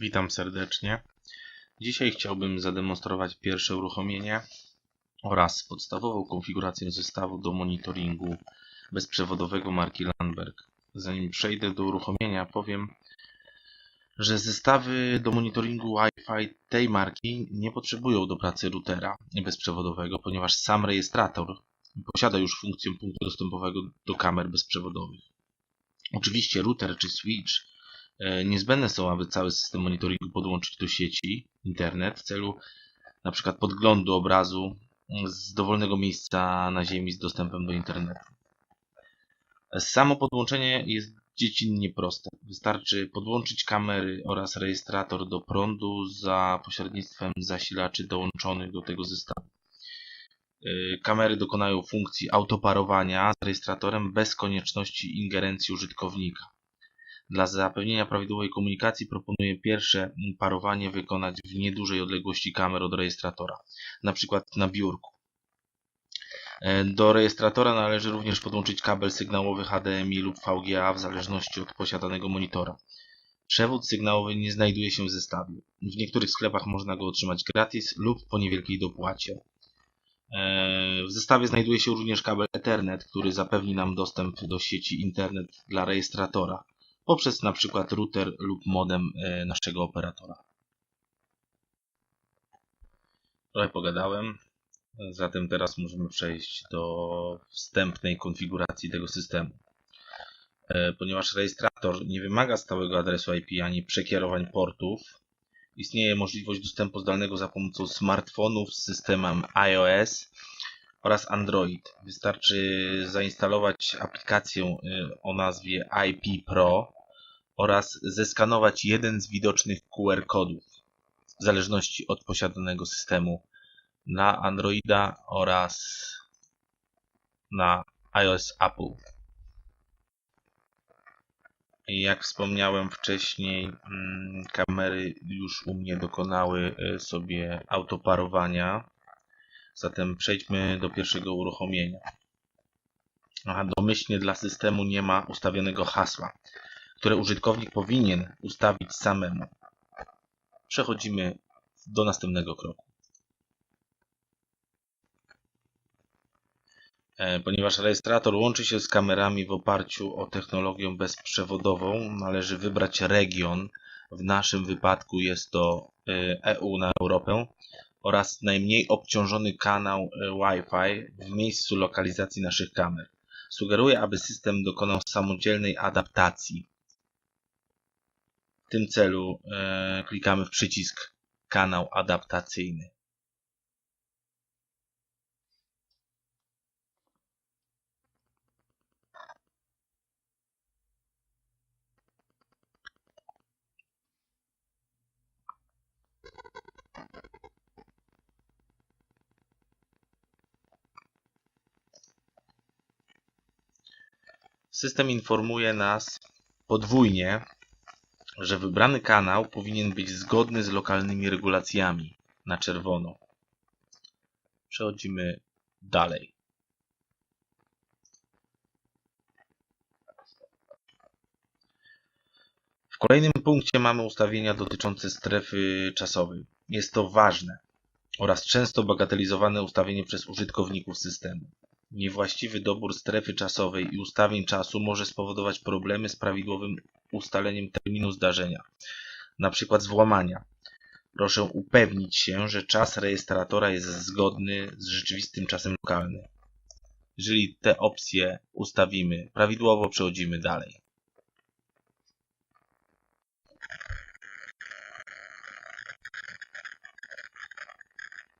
Witam serdecznie. Dzisiaj chciałbym zademonstrować pierwsze uruchomienie oraz podstawową konfigurację zestawu do monitoringu bezprzewodowego marki Landberg. Zanim przejdę do uruchomienia powiem, że zestawy do monitoringu Wi-Fi tej marki nie potrzebują do pracy routera bezprzewodowego, ponieważ sam rejestrator posiada już funkcję punktu dostępowego do kamer bezprzewodowych. Oczywiście router czy switch niezbędne są, aby cały system monitoringu podłączyć do sieci internet w celu np. podglądu obrazu z dowolnego miejsca na ziemi z dostępem do internetu. Samo podłączenie jest dziecinnie proste. Wystarczy podłączyć kamery oraz rejestrator do prądu za pośrednictwem zasilaczy dołączonych do tego zestawu. Y, kamery dokonają funkcji autoparowania z rejestratorem bez konieczności ingerencji użytkownika. Dla zapewnienia prawidłowej komunikacji proponuję pierwsze parowanie wykonać w niedużej odległości kamer od rejestratora, np. na biurku. E, do rejestratora należy również podłączyć kabel sygnałowy HDMI lub VGA w zależności od posiadanego monitora. Przewód sygnałowy nie znajduje się w zestawie. W niektórych sklepach można go otrzymać gratis lub po niewielkiej dopłacie. E, w zestawie znajduje się również kabel Ethernet, który zapewni nam dostęp do sieci internet dla rejestratora poprzez np. router lub modem e, naszego operatora. Trochę pogadałem, zatem teraz możemy przejść do wstępnej konfiguracji tego systemu. E, ponieważ rejestrator nie wymaga stałego adresu IP ani przekierowań portów, istnieje możliwość dostępu zdalnego za pomocą smartfonów z systemem iOS oraz Android. Wystarczy zainstalować aplikację y, o nazwie IP Pro oraz zeskanować jeden z widocznych QR kodów w zależności od posiadanego systemu na Androida oraz na iOS Apple. Jak wspomniałem wcześniej, mm, kamery już u mnie dokonały e, sobie autoparowania. Zatem przejdźmy do pierwszego uruchomienia. Aha, domyślnie dla systemu nie ma ustawionego hasła, które użytkownik powinien ustawić samemu. Przechodzimy do następnego kroku. E, ponieważ rejestrator łączy się z kamerami w oparciu o technologię bezprzewodową, należy wybrać region. W naszym wypadku jest to EU e na Europę oraz najmniej obciążony kanał e, Wi-Fi w miejscu lokalizacji naszych kamer. Sugeruję, aby system dokonał samodzielnej adaptacji. W tym celu klikamy w przycisk kanał adaptacyjny. System informuje nas podwójnie, że wybrany kanał powinien być zgodny z lokalnymi regulacjami na czerwono. Przechodzimy dalej. W kolejnym punkcie mamy ustawienia dotyczące strefy czasowej. Jest to ważne oraz często bagatelizowane ustawienie przez użytkowników systemu. Niewłaściwy dobór strefy czasowej i ustawień czasu może spowodować problemy z prawidłowym ustaleniem terminu zdarzenia, np. złamania. Proszę upewnić się, że czas rejestratora jest zgodny z rzeczywistym czasem lokalnym. Jeżeli te opcje ustawimy prawidłowo, przechodzimy dalej.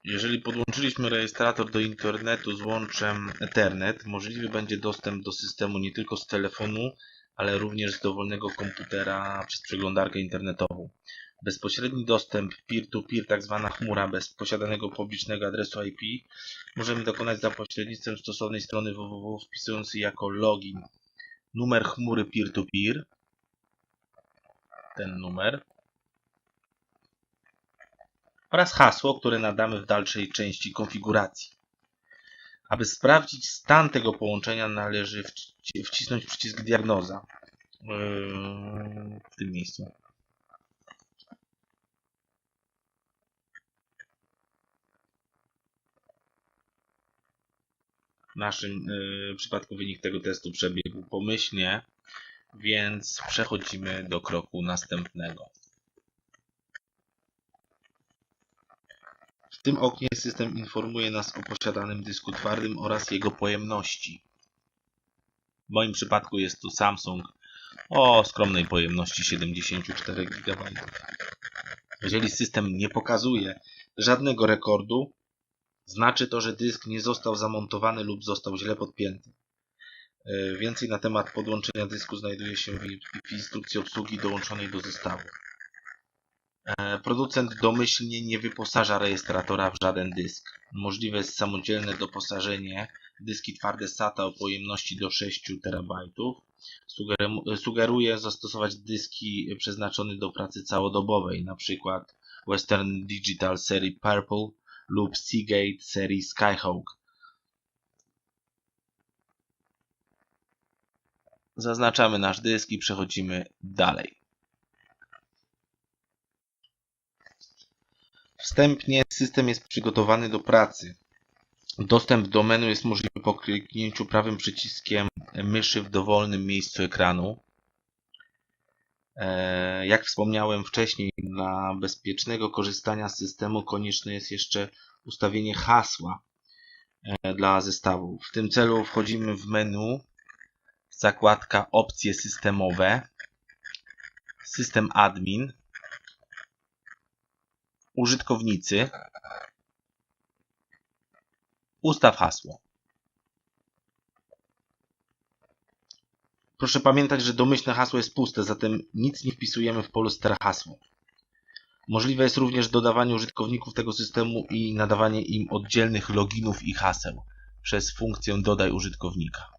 Jeżeli podłączyliśmy rejestrator do internetu z łączem Ethernet, możliwy będzie dostęp do systemu nie tylko z telefonu, ale również z dowolnego komputera przez przeglądarkę internetową. Bezpośredni dostęp peer-to-peer, tzw. Tak chmura bez posiadanego publicznego adresu IP, możemy dokonać za pośrednictwem stosownej strony www wpisując jako login numer chmury peer-to-peer, -peer, ten numer, oraz hasło, które nadamy w dalszej części konfiguracji. Aby sprawdzić stan tego połączenia należy wcisnąć przycisk diagnoza yy, w tym miejscu. W naszym yy, przypadku wynik tego testu przebiegł pomyślnie, więc przechodzimy do kroku następnego. W tym oknie system informuje nas o posiadanym dysku twardym oraz jego pojemności. W moim przypadku jest to Samsung o skromnej pojemności 74 GB. Jeżeli system nie pokazuje żadnego rekordu, znaczy to, że dysk nie został zamontowany lub został źle podpięty. E, Więcej na temat podłączenia dysku znajduje się w instrukcji obsługi dołączonej do zestawu. E, Producent domyślnie nie wyposaża rejestratora w żaden dysk. Możliwe jest samodzielne doposażenie dyski twarde SATA o pojemności do 6 TB. Sugeru- Sugeruje zastosować dyski przeznaczone do pracy całodobowej, np. Western Digital serii Purple lub Seagate serii Skyhawk. Zaznaczamy nasz dysk i przechodzimy dalej. Wstępnie system jest przygotowany do pracy. Dostęp do menu jest możliwy po kliknięciu prawym przyciskiem myszy w dowolnym miejscu ekranu. E, Jak wspomniałem wcześniej, dla bezpiecznego korzystania z systemu konieczne jest jeszcze ustawienie hasła e, dla zestawu. W tym celu wchodzimy w menu, zakładka opcje systemowe, system admin, użytkownicy, ustaw hasło. Proszę pamiętać, że domyślne hasło jest puste, zatem nic nie wpisujemy w polu ster hasło. Możliwe jest również dodawanie użytkowników tego systemu i nadawanie im oddzielnych loginów i haseł przez funkcję dodaj użytkownika.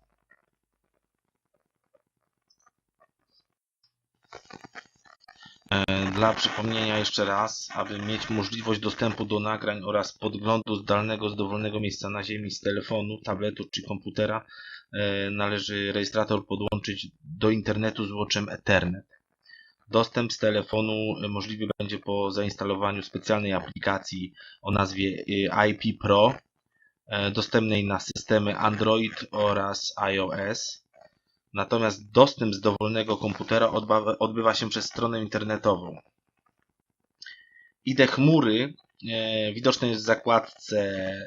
Dla przypomnienia jeszcze raz, aby mieć możliwość dostępu do nagrań oraz podglądu zdalnego z dowolnego miejsca na ziemi z telefonu, tabletu czy komputera e, należy rejestrator podłączyć do internetu złączem Ethernet. Dostęp z telefonu e, możliwy będzie po zainstalowaniu specjalnej aplikacji o nazwie e, IP Pro, e, dostępnej na systemy Android oraz iOS. Natomiast dostęp z dowolnego komputera odbywa się przez stronę internetową. ID chmury e, widoczne jest w zakładce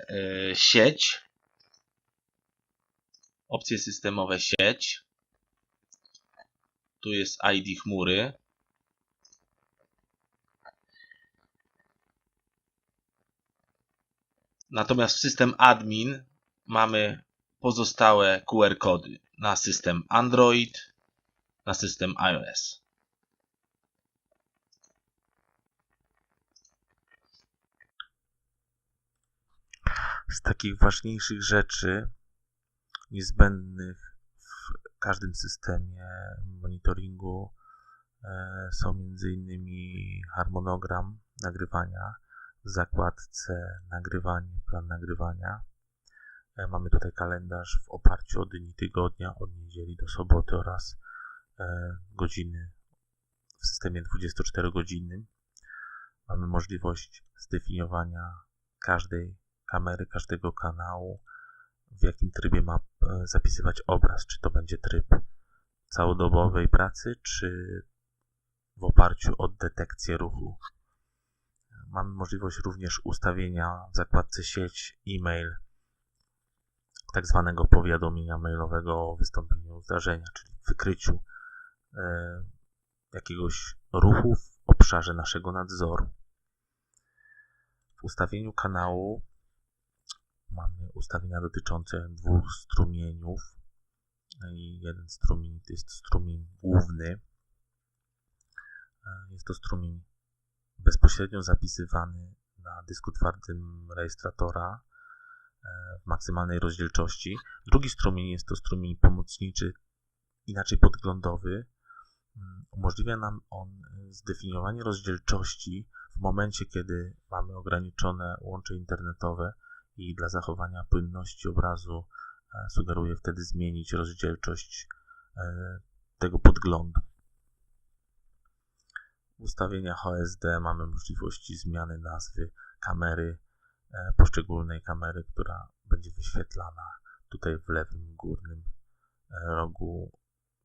e, sieć, opcje systemowe sieć. Tu jest ID chmury. Natomiast w system admin mamy pozostałe QR kody na system Android, na system iOS. z takich ważniejszych rzeczy niezbędnych w każdym systemie monitoringu e, są m.in. harmonogram nagrywania w zakładce nagrywanie, plan nagrywania. E, Mamy tutaj kalendarz w oparciu o dni tygodnia, od niedzieli do soboty oraz e, godziny w systemie 24-godzinnym. Mamy możliwość zdefiniowania każdej kamery, każdego kanału, w jakim trybie ma e, zapisywać obraz. Czy to będzie tryb całodobowej pracy, czy w oparciu o detekcję ruchu. Mamy możliwość również ustawienia w zakładce sieć e-mail tak zwanego powiadomienia mailowego o wystąpieniu zdarzenia, czyli wykryciu e, jakiegoś ruchu w obszarze naszego nadzoru. W ustawieniu kanału mamy ustawienia dotyczące dwóch strumieniów. I jeden strumień to jest strumień główny. E, Jest to strumień bezpośrednio zapisywany na dysku twardym rejestratora e, w maksymalnej rozdzielczości. Drugi strumień jest to strumień pomocniczy, inaczej podglądowy. Mm, Umożliwia nam on e, zdefiniowanie rozdzielczości w momencie, kiedy mamy ograniczone łącze internetowe i dla zachowania płynności obrazu e, sugeruję wtedy zmienić rozdzielczość e, tego podglądu. W ustawieniach OSD mamy możliwości zmiany nazwy kamery, e, poszczególnej kamery, która będzie wyświetlana tutaj w lewym górnym e, rogu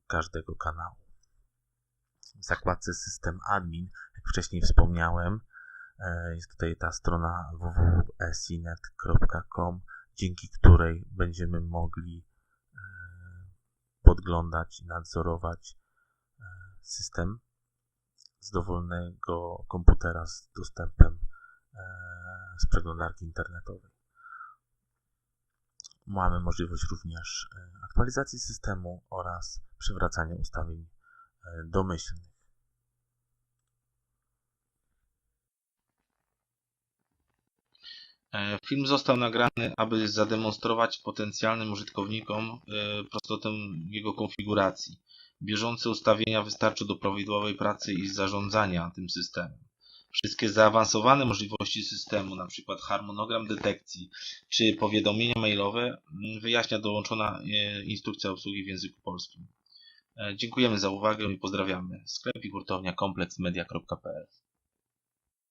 każdego kanału. W zakładce System Admin, jak wcześniej wspomniałem, e, jest tutaj ta strona www.esinet.com, dzięki której będziemy mogli e, podglądać i nadzorować e, system z dowolnego komputera z dostępem e, z przeglądarki internetowej. Mamy możliwość również e, aktualizacji systemu oraz przywracania ustawień e, domyślnych. E, Film został nagrany, aby zademonstrować potencjalnym użytkownikom e, prostotę jego konfiguracji. Bieżące ustawienia wystarczą do prawidłowej pracy i zarządzania tym systemem. Wszystkie zaawansowane możliwości systemu, np. harmonogram detekcji czy powiadomienia mailowe, mm, wyjaśnia dołączona e, instrukcja obsługi w języku polskim. E, Dziękujemy za uwagę i pozdrawiamy. Sklep i hurtownia kompleksmedia.pl